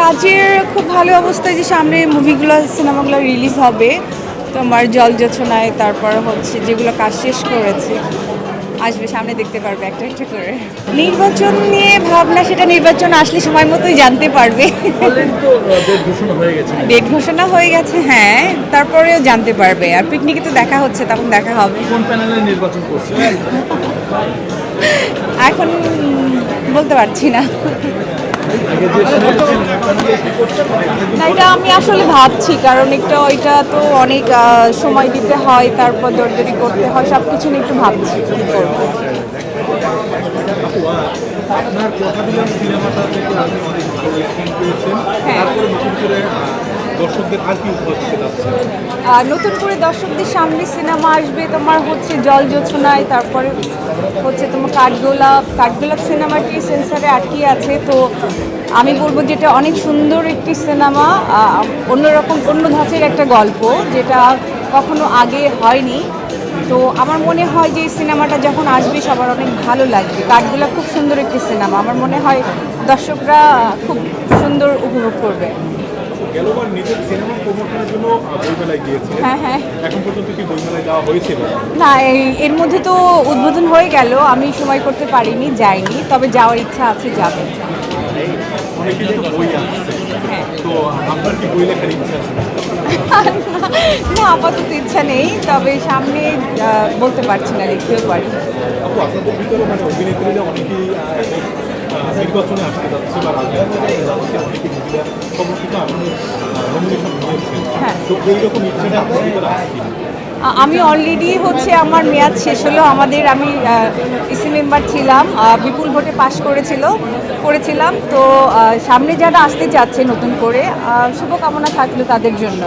কাজের খুব ভালো অবস্থায় যে সামনে মুভিগুলো সিনেমাগুলো রিলিজ হবে তোমার জল যোচনায় তারপর হচ্ছে যেগুলো কাজ শেষ করেছে আসবে সামনে দেখতে পারবে একটা একটা করে। নির্বাচন নিয়ে ভাবনা সেটা নির্বাচন আসলে সময় মতোই জানতে পারবে। হয়ে ডেট ঘোষণা হয়ে গেছে হ্যাঁ তারপরেও জানতে পারবে। আর পিকনিকে তো দেখা হচ্ছে তখন দেখা হবে। কোন প্যানেলে নির্বাচন করছে? এখন বলতে পারছি না। করছেন? না এটা আমি আসলে ভাবছি কারণ একটা ওইটা তো অনেক সময় দিতে হয় তারপর দরদরি করতে হয় সব কিছু নিয়ে একটু ভাবছি কি করব আপনার কথা দিলাম সিনেমাটা থেকে আপনি অনেক ভালো পেয়েছেন হ্যাঁ। তারপরে নতুন করে আহ, দর্শকদের আর কি উপহার নতুন করে দর্শকদের সামনে সিনেমা আসবে, তোমার হচ্ছে জল যোচনায় তারপরে হচ্ছে তোমার কাঠগোলাপ কাঠগোলাপ সিনেমাটি সেন্সারে আটকে আছে। তো আমি বলব যেটা অনেক সুন্দর একটি সিনেমা অন্যরকম, অন্য ধাঁচের একটা গল্প, যেটা কখনো আগে হয়নি। তো আমার মনে হয় যে এই সিনেমাটা যখন আসবে, সবার অনেক ভালো লাগবে। কাঠগোলাপ খুব সুন্দর একটি সিনেমা। আমার মনে হয় দর্শকরা খুব সুন্দর উপভোগ করবে। গেলবার নিজের সিনেমা প্রমোশনের জন্য বইমেলায় গিয়েছে হ্যাঁ হ্যাঁ। এখন পর্যন্ত কি বইমেলায় যাওয়া হয়েছে না এই- এর মধ্যে তো উদ্বোধন হয়ে গেল আমি সময় করতে পারিনি যাইনি তবে যাওয়ার ইচ্ছা আছে যাবে। অনেকে তো বই আসছে হ্যাঁ। তো আপনার কি বই লেখার ইচ্ছা আছে? না আপাতত ইচ্ছা নেই তবে সামনে বলতে পারছি না লিখতেও পারি। আপনাদের ভিতরে মানে অভিনেত্রীরা অনেকেই নির্বাচনে আসতে যাচ্ছে বা রাজনীতিতে যাচ্ছে অনেকে মহিলা সমর্থিত আপনি নমিনেশন হয়েছেন হ্যাঁ। তো এইরকম ইচ্ছাটা আপনার আমি অলরেডি হচ্ছে আমার মেয়াদ শেষ হলো আমাদের আমি ইসি মেম্বার ছিলাম বিপুল ভোটে পাশ করেছিল করেছিলাম। তো সামনে যারা আসতে চাচ্ছে নতুন করে শুভকামনা থাকল তাদের জন্য।